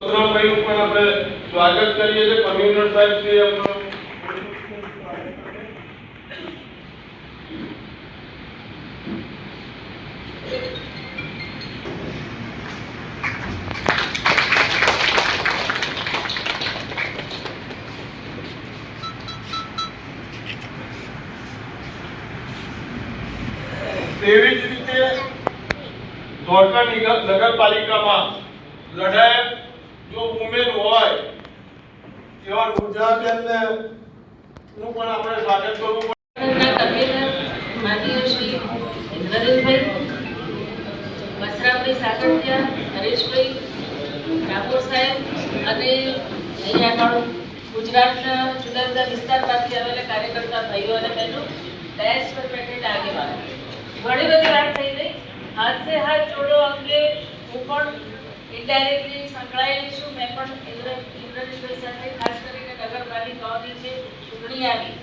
ભાઈ પણ આપણે સ્વાગત કરીએ છીએ કન્વીનર સાહેબ શ્રી એમનું તેવી જ રીતે ધોળકા નિગમ- નગરપાલિકામાં લડાયક જો વુમેન હોય, એવા ગુજરાતને નું પણ આપણે સ્વાગત કરવું વસરાભાઈ અને અહીંયા ગુજરાતના જુદા જુદા વિસ્તારમાંથી આવેલા કાર્યકર્તા ભાઈઓ અને બહેનો ડેશ બેઠેલા આગેવાનો. ઘણી બધી વાત હાથ સે હાથ જોડો અંગે હું પણ ઇનડાયરેક્ટલી સંકળાયેલી છું. મેં પણ ઇન્દ્ર ઇન્દ્રજીતભાઈ સાથે ખાસ કરીને નગરપાલિકાઓની જે ચૂંટણી આવી.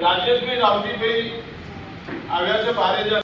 રાજેશભાઈ રાવજીભાઈ આવ્યા છે બારેજા